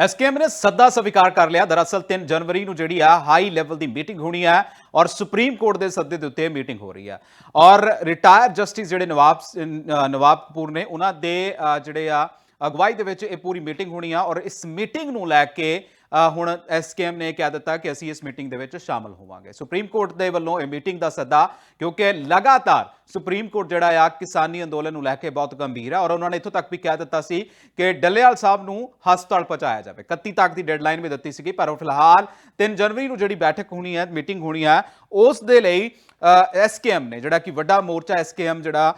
SKM ਨੇ ਸੱਦਾ ਸਵੀਕਾਰ ਕਰ ਲਿਆ। ਦਰਅਸਲ 3 ਜਨਵਰੀ ਨੂੰ ਜਿਹੜੀ ਆ ਹਾਈ ਲੈਵਲ ਦੀ ਮੀਟਿੰਗ ਹੋਣੀ ਹੈ ਔਰ ਸੁਪਰੀਮ ਕੋਰਟ ਦੇ ਸੱਦੇ ਦੇ ਉੱਤੇ ਮੀਟਿੰਗ ਹੋ ਰਹੀ ਆ। ਔਰ ਰਿਟਾਇਰ ਜਸਟਿਸ ਜਿਹੜੇ ਨਵਾਬ ਅਹ, ਨਵਾਬ ਕਪੂਰ ਨੇ, ਉਹਨਾਂ ਦੇ ਜਿਹੜੇ ਆ ਅਗਵਾਈ ਦੇ ਵਿੱਚ ਇਹ ਪੂਰੀ ਮੀਟਿੰਗ ਹੋਣੀ ਆ ਔਰ ਇਸ ਮੀਟਿੰਗ ਨੂੰ ਲੈ ਕੇ ਹੁਣ ਐਸਕੇਐਮ ਨੇ ਕਹਿ ਦਿੱਤਾ ਕਿ ਅਸੀਂ ਇਸ ਮੀਟਿੰਗ ਦੇ ਵਿੱਚ ਸ਼ਾਮਲ ਹੋਵਾਂਗੇ। ਸੁਪਰੀਮ ਕੋਰਟ ਦੇ ਵੱਲੋਂ ਇਹ ਮੀਟਿੰਗ ਦਾ ਸੱਦਾ, ਕਿਉਂਕਿ ਲਗਾਤਾਰ ਸੁਪਰੀਮ ਕੋਰਟ ਜਿਹੜਾ ਆ, ਕਿਸਾਨੀ ਅੰਦੋਲਨ ਨੂੰ ਲੈ ਕੇ ਬਹੁਤ ਗੰਭੀਰ ਹੈ ਔਰ ਉਹਨਾਂ ਨੇ ਇੱਥੋਂ ਤੱਕ ਵੀ ਕਹਿ ਦਿੱਤਾ ਸੀ ਕਿ ਡੱਲੇਵਾਲ ਸਾਹਿਬ ਨੂੰ ਹਸਪਤਾਲ ਪਹੁੰਚਾਇਆ ਜਾਵੇ। 31 ਤੱਕ ਦੀ ਡੈਡਲਾਈਨ ਵੀ ਦਿੱਤੀ ਸੀਗੀ, ਪਰ ਫਿਲਹਾਲ 3 ਜਨਵਰੀ ਨੂੰ ਜਿਹੜੀ ਬੈਠਕ ਹੋਣੀ ਹੈ, ਮੀਟਿੰਗ ਹੋਣੀ ਹੈ, ਉਸ ਦੇ ਲਈ ਐਸਕੇਐਮ ਨੇ ਜਿਹੜਾ ਕਿ ਵੱਡਾ ਮੋਰਚਾ ਐਸਕੇਐਮ ਜਿਹੜਾ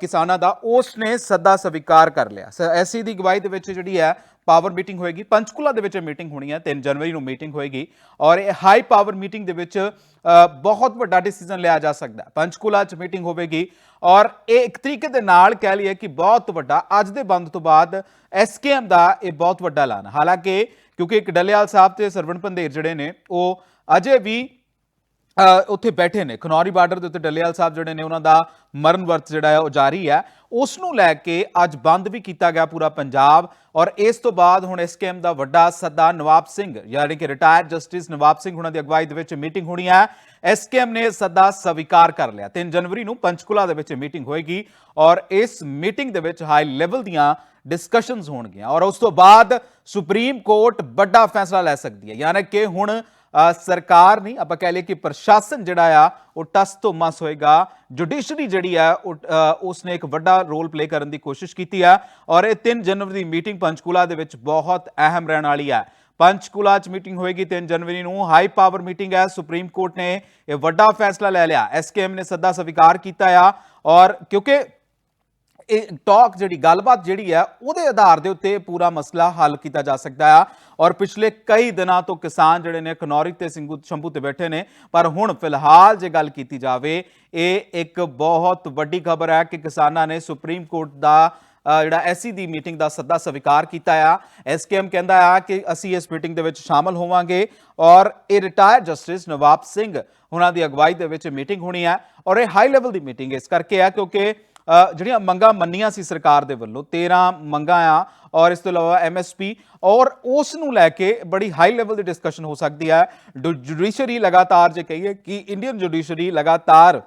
ਕਿਸਾਨਾਂ ਦਾ, ਉਸ ਨੇ ਸੱਦਾ ਸਵੀਕਾਰ ਕਰ ਲਿਆ। ਐਸੀ ਦੀ ਅਗਵਾਈ ਦੇ ਵਿੱਚ ਜਿਹੜੀ ਹੈ ਪਾਵਰ ਮੀਟਿੰਗ ਹੋਏਗੀ। ਪੰਚਕੂਲਾ ਦੇ ਵਿੱਚ ਮੀਟਿੰਗ ਹੋਣੀ ਹੈ 3 ਜਨਵਰੀ ਨੂੰ ਮੀਟਿੰਗ ਹੋਏਗੀ ਔਰ ਇਹ ਹਾਈ ਪਾਵਰ ਮੀਟਿੰਗ ਦੇ ਵਿੱਚ ਬਹੁਤ ਵੱਡਾ ਡਿਸੀਜਨ ਲਿਆ ਜਾ ਸਕਦਾ ਹੈ। ਪੰਚਕੂਲਾ 'ਚ ਮੀਟਿੰਗ ਹੋਵੇਗੀ ਔਰ ਇਹ ਇੱਕ ਤਰੀਕੇ ਦੇ ਨਾਲ ਕਹਿ ਲਈਏ ਕਿ ਬਹੁਤ ਵੱਡਾ, ਅੱਜ ਦੇ ਬੰਦ ਤੋਂ ਬਾਅਦ ਐਸਕੇਐਮ ਦਾ ਇਹ ਬਹੁਤ ਵੱਡਾ ਐਲਾਨ ਹਾਲਾਂਕਿ ਕਿਉਂਕਿ ਇੱਕ ਡੱਲੇਵਾਲ ਸਾਹਿਬ ਤੇ ਸਰਵਣ ਪੰਦੇਰ ਜਿਹੜੇ ਨੇ, ਉਹ ਅਜੇ ਵੀ ਉੱਥੇ ਬੈਠੇ ਨੇ। ਖਨੌਰੀ ਬਾਰਡਰ ਦੇ ਉੱਤੇ ਡੱਲੇਵਾਲ ਸਾਹਿਬ ਜਿਹੜੇ ਨੇ, ਉਹਨਾਂ ਦਾ ਮਰਨ ਵਰਤ ਜਿਹੜਾ ਹੈ, ਉਹ ਜਾਰੀ ਹੈ। ਉਸ ਨੂੰ ਲੈ ਕੇ ਅੱਜ ਬੰਦ ਵੀ ਕੀਤਾ ਗਿਆ ਪੂਰਾ ਪੰਜਾਬ ਔਰ ਇਸ ਤੋਂ ਬਾਅਦ ਹੁਣ ਐਸਕੇਐਮ ਦਾ ਵੱਡਾ ਸੱਦਾ ਨਵਾਬ ਸਿੰਘ, ਯਾਨੀ ਕਿ ਰਿਟਾਇਰਡ ਜਸਟਿਸ ਨਵਾਬ ਸਿੰਘ ਹੁਣਾਂ ਦੀ ਅਗਵਾਈ ਦੇ ਵਿੱਚ ਮੀਟਿੰਗ ਹੋਣੀ ਹੈ। ਐਸਕੇਐਮ ਨੇ ਸੱਦਾ ਸਵੀਕਾਰ ਕਰ ਲਿਆ। 3 ਜਨਵਰੀ ਨੂੰ ਪੰਚਕੂਲਾ ਦੇ ਵਿੱਚ ਮੀਟਿੰਗ ਹੋਏਗੀ ਔਰ ਇਸ ਮੀਟਿੰਗ ਦੇ ਵਿੱਚ ਹਾਈ ਲੈਵਲ ਦੀਆਂ ਡਿਸਕਸ਼ਨਸ ਹੋਣਗੀਆਂ। ਔਰ ਉਸ ਤੋਂ ਬਾਅਦ ਸੁਪਰੀਮ ਕੋਰਟ ਵੱਡਾ ਫੈਸਲਾ ਲੈ ਸਕਦੀ ਹੈ। ਯਾਨੀ ਕਿ ਹੁਣ ਸਰਕਾਰ ਨਹੀਂ ਆਪਾਂ ਕਹਿ ਲਈਏ ਕਿ ਪ੍ਰਸ਼ਾਸਨ ਜਿਹੜਾ ਆ ਉਹ ਟਸ ਤੋਂ ਮਸ ਹੋਏਗਾ। ਜੁਡੀਸ਼ਰੀ ਜਿਹੜੀ ਆ ਉਹ, ਅ, ਉਸਨੇ ਇੱਕ ਵੱਡਾ ਰੋਲ ਪਲੇ ਕਰਨ ਦੀ ਕੋਸ਼ਿਸ਼ ਕੀਤੀ ਆ ਔਰ ਇਹ 3 ਜਨਵਰੀ ਦੀ ਮੀਟਿੰਗ ਪੰਚਕੂਲਾ ਦੇ ਵਿੱਚ ਬਹੁਤ ਅਹਿਮ ਰਹਿਣ ਵਾਲੀ ਹੈ ਪੰਚਕੂਲਾ 'ਚ ਮੀਟਿੰਗ ਹੋਏਗੀ 3 ਜਨਵਰੀ ਨੂੰ। ਹਾਈ ਪਾਵਰ ਮੀਟਿੰਗ ਹੈ ਸੁਪਰੀਮ ਕੋਰਟ ਨੇ ਇਹ ਵੱਡਾ ਫੈਸਲਾ ਲੈ ਲਿਆ। ਐਸਕੇਐਮ ਨੇ ਸੱਦਾ ਸਵੀਕਾਰ ਕੀਤਾ ਆ ਔਰ ਕਿਉਂਕਿ ਇਹ ਟਾਕ ਜਿਹੜੀ ਗੱਲਬਾਤ ਜਿਹੜੀ ਹੈ ਉਹਦੇ ਆਧਾਰ ਦੇ ਉੱਤੇ ਪੂਰਾ ਮਸਲਾ ਹੱਲ ਕੀਤਾ ਜਾ ਸਕਦਾ ਆ। ਔਰ ਪਿਛਲੇ ਕਈ ਦਿਨਾਂ ਤੋਂ ਕਿਸਾਨ ਜਿਹੜੇ ਨੇ ਖਨੌਰੀ ਤੇ ਸਿੰਘੂ ਸ਼ੰਭੂ ਤੇ ਬੈਠੇ ਨੇ ਪਰ ਹੁਣ ਫਿਲਹਾਲ ਜੇ ਗੱਲ ਕੀਤੀ ਜਾਵੇ ਇਹ ਇੱਕ ਬਹੁਤ ਵੱਡੀ ਖਬਰ ਹੈ ਕਿ ਕਿਸਾਨਾਂ ਨੇ ਸੁਪਰੀਮ ਕੋਰਟ ਦਾ ਅ, ਜਿਹੜਾ ਐਸਸੀ ਦੀ ਮੀਟਿੰਗ ਦਾ ਸੱਦਾ ਸਵੀਕਾਰ ਕੀਤਾ ਆ। ਐਸਕੇਐਮ ਕਹਿੰਦਾ ਆ ਕਿ ਅਸੀਂ ਇਸ ਮੀਟਿੰਗ ਦੇ ਵਿੱਚ ਸ਼ਾਮਲ ਹੋਵਾਂਗੇ ਔਰ ਇਹ ਰਿਟਾਇਰ ਜਸਟਿਸ ਨਵਾਬ ਸਿੰਘ ਉਹਨਾਂ ਦੀ ਅਗਵਾਈ ਦੇ ਵਿੱਚ ਮੀਟਿੰਗ ਹੋਣੀ ਹੈ। ਔਰ ਇਹ ਹਾਈ ਲੈਵਲ ਦੀ ਮੀਟਿੰਗ ਇਸ ਕਰਕੇ ਆ ਕਿਉਂਕਿ ਜਿਹੜੀਆਂ ਮੰਗਾਂ ਮੰਨੀਆਂ ਸੀ ਸਰਕਾਰ ਦੇ ਵੱਲੋਂ 13 ਮੰਗਾਂ ਆ ਔਰ ਇਸ ਤੋਂ ਇਲਾਵਾ ਐਮਐਸਪੀ ਔਰ ਉਸ ਨੂੰ ਲੈ ਕੇ ਬੜੀ ਹਾਈ ਲੈਵਲ ਦੀ ਡਿਸਕਸ਼ਨ ਹੋ ਸਕਦੀ ਹੈ। ਜੁਡੀਸ਼ਰੀ ਲਗਾਤਾਰ ਜੇ ਕਹੀਏ ਕਿ ਇੰਡੀਅਨ ਜੁਡੀਸ਼ਰੀ ਲਗਾਤਾਰ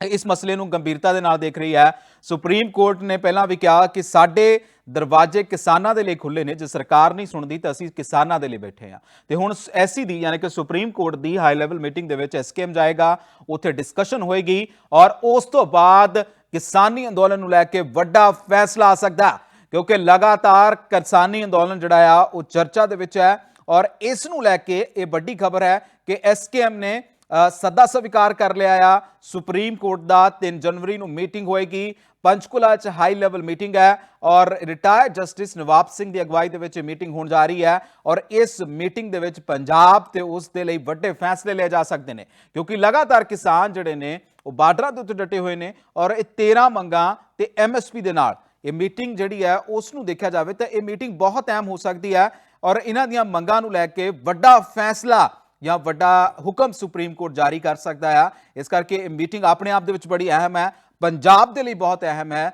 ਇਸ ਮਸਲੇ ਨੂੰ ਗੰਭੀਰਤਾ ਦੇ ਨਾਲ ਦੇਖ ਰਹੀ ਹੈ। ਸੁਪਰੀਮ ਕੋਰਟ ਨੇ ਪਹਿਲਾਂ ਵੀ ਕਿਹਾ ਕਿ ਸਾਡੇ ਦਰਵਾਜ਼ੇ ਕਿਸਾਨਾਂ ਦੇ ਲਈ ਖੁੱਲੇ ਨੇ, ਜੇ ਸਰਕਾਰ ਨਹੀਂ ਸੁਣਦੀ ਤਾਂ ਅਸੀਂ ਕਿਸਾਨਾਂ ਦੇ ਲਈ ਬੈਠੇ ਹਾਂ। ਤੇ ਹੁਣ ਐਸੀ ਦੀ ਯਾਨੀ ਕਿ ਸੁਪਰੀਮ ਕੋਰਟ ਦੀ ਹਾਈ ਲੈਵਲ ਮੀਟਿੰਗ ਦੇ ਵਿੱਚ ਐਸਕੇਐਮ ਜਾਏਗਾ, ਉੱਥੇ ਡਿਸਕਸ਼ਨ ਹੋਏਗੀ ਔਰ ਉਸ ਤੋਂ ਬਾਅਦ ਕਿਸਾਨੀ ਅੰਦੋਲਨ ਨੂੰ ਲੈ ਕੇ ਵੱਡਾ ਫੈਸਲਾ ਆ ਸਕਦਾ ਕਿਉਂਕਿ ਲਗਾਤਾਰ ਕਿਸਾਨੀ ਅੰਦੋਲਨ ਜਿਹੜਾ ਆ, ਉਹ ਚਰਚਾ ਦੇ ਵਿੱਚ ਹੈ ਔਰ ਇਸ ਨੂੰ ਲੈ ਕੇ ਇਹ ਵੱਡੀ ਖਬਰ ਹੈ ਕਿ ਐਸਕੇਐਮ ਨੇ ਸੱਦਾ ਸਵੀਕਾਰ ਕਰ ਲਿਆ ਆ। ਸੁਪਰੀਮ ਕੋਰਟ ਦਾ 3 ਜਨਵਰੀ ਨੂੰ ਮੀਟਿੰਗ ਹੋਏਗੀ। ਪੰਚਕੁਲਾ 'ਚ ਹਾਈ ਲੈਵਲ ਮੀਟਿੰਗ ਹੈ ਔਰ ਰਿਟਾਇਰਡ ਜਸਟਿਸ ਨਵਾਬ ਸਿੰਘ ਦੀ ਅਗਵਾਈ ਦੇ ਵਿੱਚ ਮੀਟਿੰਗ ਹੋਣ ਜਾ ਰਹੀ ਹੈ ਔਰ ਇਸ ਮੀਟਿੰਗ ਦੇ ਵਿੱਚ ਪੰਜਾਬ ਤੇ ਉਸ ਦੇ ਲਈ ਵੱਡੇ ਫੈਸਲੇ ਲਏ ਜਾ ਸਕਦੇ ਨੇ। ਕਿਉਂਕਿ ਲਗਾਤਾਰ ਕਿਸਾਨ ਜਿਹੜੇ ਨੇ, ਉਹ ਬਾਰਡਰਾਂ ਦੇ ਉੱਤੇ ਡਟੇ ਹੋਏ ਨੇ ਔਰ ਇਹ 13 ਮੰਗਾਂ ਤੇ ਐਮਐਸਪੀ ਦੇ ਨਾਲ ਇਹ ਮੀਟਿੰਗ ਜਿਹੜੀ ਹੈ, ਉਸ ਨੂੰ ਦੇਖਿਆ ਜਾਵੇ ਤਾਂ ਇਹ ਮੀਟਿੰਗ ਬਹੁਤ ਅਹਿਮ ਹੋ ਸਕਦੀ ਹੈ ਔਰ ਇਹਨਾਂ ਦੀਆਂ ਮੰਗਾਂ ਨੂੰ ਲੈ ਕੇ ਵੱਡਾ ਫੈਸਲਾ ਜਾਂ ਵੱਡਾ ਹੁਕਮ ਸੁਪਰੀਮ ਕੋਰਟ ਜਾਰੀ ਕਰ ਸਕਦਾ ਆ। ਇਸ ਕਰਕੇ ਇਹ ਮੀਟਿੰਗ ਆਪਣੇ ਆਪ ਦੇ ਵਿੱਚ ਬੜੀ ਅਹਿਮ ਹੈ। ਪੰਜਾਬ ਦੇ ਲਈ ਬਹੁਤ ਅਹਿਮ ਹੈ।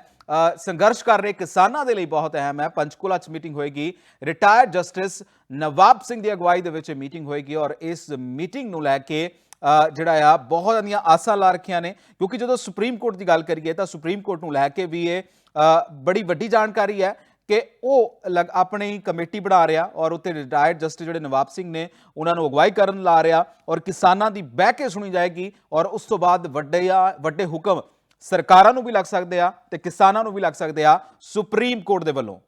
ਸੰਘਰਸ਼ ਕਰ ਰਹੇ ਕਿਸਾਨਾਂ ਦੇ ਲਈ ਬਹੁਤ ਅਹਿਮ ਹੈ। ਪੰਚਕੂਲਾ 'ਚ ਮੀਟਿੰਗ ਹੋਏਗੀ। ਰਿਟਾਇਰਡ ਜਸਟਿਸ ਨਵਾਬ ਸਿੰਘ ਦੀ ਅਗਵਾਈ ਦੇ ਵਿੱਚ ਮੀਟਿੰਗ ਹੋਏਗੀ ਔਰ ਇਸ ਮੀਟਿੰਗ ਨੂੰ ਲੈ ਕੇ ਜਿਹੜਾ ਆ, ਬਹੁਤ ਸਾਰੀਆਂ ਆਸਾਂ ਲਾ ਰੱਖੀਆਂ ਨੇ। ਕਿਉਂਕਿ ਜਦੋਂ ਸੁਪਰੀਮ ਕੋਰਟ ਦੀ ਗੱਲ ਕਰੀਏ ਤਾਂ ਸੁਪਰੀਮ ਕੋਰਟ ਨੂੰ ਲੈ ਕੇ ਵੀ ਇਹ ਬੜੀ ਵੱਡੀ ਜਾਣਕਾਰੀ ਹੈ। ਕਿ ਉਹ ਲਗ- ਆਪਣੀ ਕਮੇਟੀ ਬਣਾ ਰਿਹਾ ਔਰ ਉੱਤੇ ਰਿਟਾਇਰਡ ਜਸਟਿਸ ਜਿਹੜੇ ਨਵਾਬ ਸਿੰਘ ਨੇ, ਉਹਨਾਂ ਨੂੰ ਅਗਵਾਈ ਕਰਨ ਲਾ ਰਿਹਾ ਔਰ ਕਿਸਾਨਾਂ ਦੀ ਬਹਿ ਕੇ ਸੁਣੀ ਜਾਏਗੀ ਔਰ ਉਸ ਤੋਂ ਬਾਅਦ ਵੱਡੇ ਆ, ਵੱਡੇ ਹੁਕਮ ਸਰਕਾਰਾਂ ਨੂੰ ਵੀ ਲੱਗ ਸਕਦੇ ਆ ਤੇ ਕਿਸਾਨਾਂ ਨੂੰ ਵੀ ਲੱਗ ਸਕਦੇ ਆ ਸੁਪਰੀਮ ਕੋਰਟ ਦੇ ਵੱਲੋਂ।